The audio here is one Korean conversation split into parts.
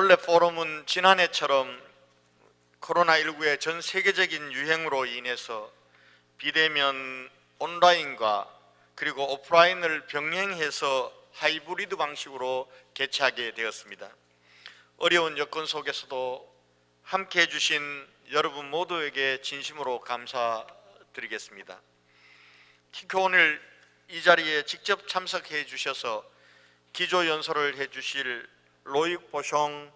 올해 포럼은 지난해처럼 코로나19의 전 세계적인 유행으로 인해서 비대면 온라인과 그리고 오프라인을 병행해서 하이브리드 방식으로 개최하게 되었습니다. 어려운 여건 속에서도 함께 해주신 여러분 모두에게 진심으로 감사드리겠습니다. 특히 오늘 이 자리에 직접 참석해 주셔서 기조 연설을 해 주실 로익 보숑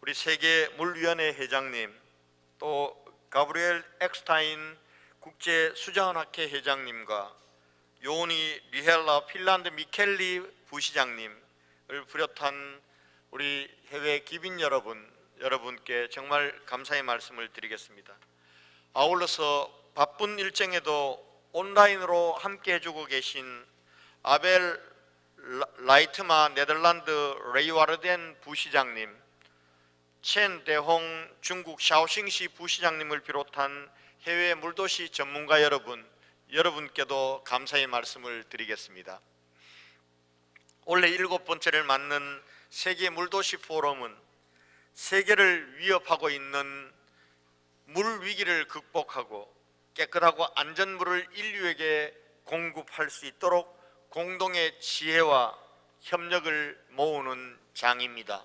우리 세계 물위원회 회장님 또 가브리엘 엑스타인 국제 수자원학회 회장님과 요니 리헬라 핀란드 미켈리 부시장님을 비롯한 우리 해외 기빈 여러분 여러분께 정말 감사의 말씀을 드리겠습니다. 아울러서 바쁜 일정에도 온라인으로 함께 해주고 계신 아벨 라- 라이트마 네덜란드 레이와르덴 부시장님, 첸 대홍 중국 샤오싱시 부시장님을 비롯한 해외 물도시 전문가 여러분, 여러분께도 감사의 말씀을 드리겠습니다. 올해 일곱 번째를 맞는 세계 물도시 포럼은 세계를 위협하고 있는 물 위기를 극복하고 깨끗하고 안전 물을 인류에게 공급할 수 있도록 공동의 지혜와 협력을 모으는 장입니다.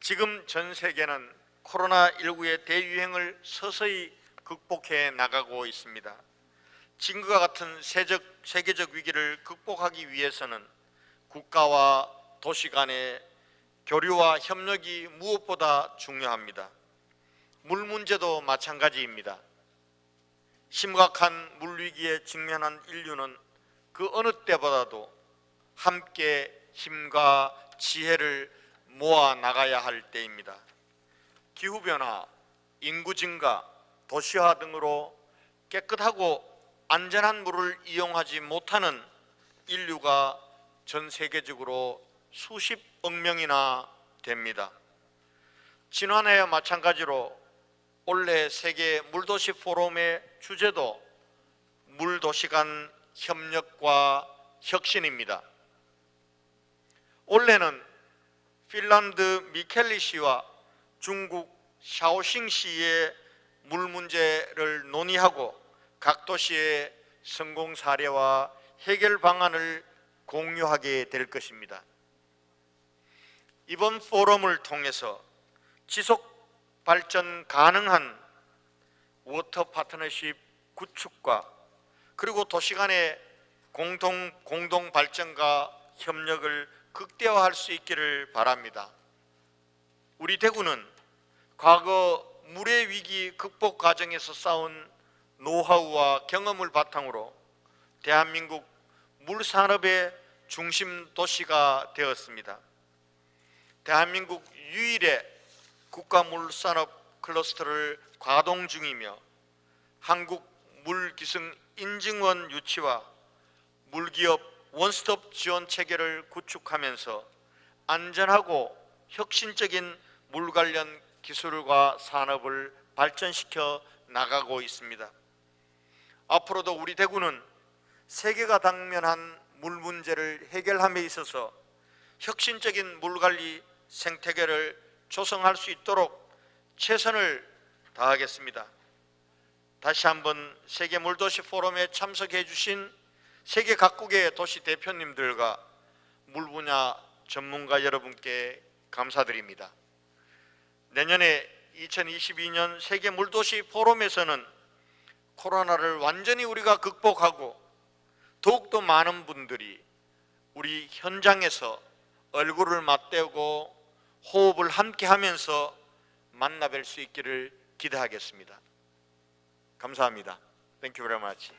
지금 전 세계는 코로나19의 대유행을 서서히 극복해 나가고 있습니다. 지금과 같은 세적, 세계적 위기를 극복하기 위해서는 국가와 도시 간의 교류와 협력이 무엇보다 중요합니다. 물 문제도 마찬가지입니다. 심각한 물 위기에 직면한 인류는 그 어느 때보다도 함께 힘과 지혜를 모아 나가야 할 때입니다. 기후 변화, 인구 증가, 도시화 등으로 깨끗하고 안전한 물을 이용하지 못하는 인류가 전 세계적으로 수십 억 명이나 됩니다. 지난해와 마찬가지로 올해 세계 물도시 포럼의 주제도 물도시 간 협력과 혁신입니다. 올해는 핀란드 미켈리 시와 중국 샤오싱 시의 물 문제를 논의하고 각 도시의 성공 사례와 해결 방안을 공유하게 될 것입니다. 이번 포럼을 통해서 지속 발전 가능한 워터 파트너십 구축과 그리고 도시 간의 공동 공동 발전과 협력을 극대화할 수 있기를 바랍니다. 우리 대구는 과거 물의 위기 극복 과정에서 쌓은 노하우와 경험을 바탕으로 대한민국 물 산업의 중심 도시가 되었습니다. 대한민국 유일의 국가물산업 클러스터를 가동 중이며 한국 물기승 인증원 유치와 물기업 원스톱 지원 체계를 구축하면서 안전하고 혁신적인 물 관련 기술과 산업을 발전시켜 나가고 있습니다. 앞으로도 우리 대구는 세계가 당면한 물 문제를 해결함에 있어서 혁신적인 물 관리 생태계를 조성할 수 있도록 최선을 다하겠습니다. 다시 한번 세계 물도시 포럼에 참석해 주신 세계 각국의 도시 대표님들과 물 분야 전문가 여러분께 감사드립니다. 내년에 2022년 세계 물도시 포럼에서는 코로나를 완전히 우리가 극복하고 더욱더 많은 분들이 우리 현장에서 얼굴을 맞대고 호흡을 함께 하면서 만나 뵐 수 있기를 기대하겠습니다. 감사합니다. Thank you very much.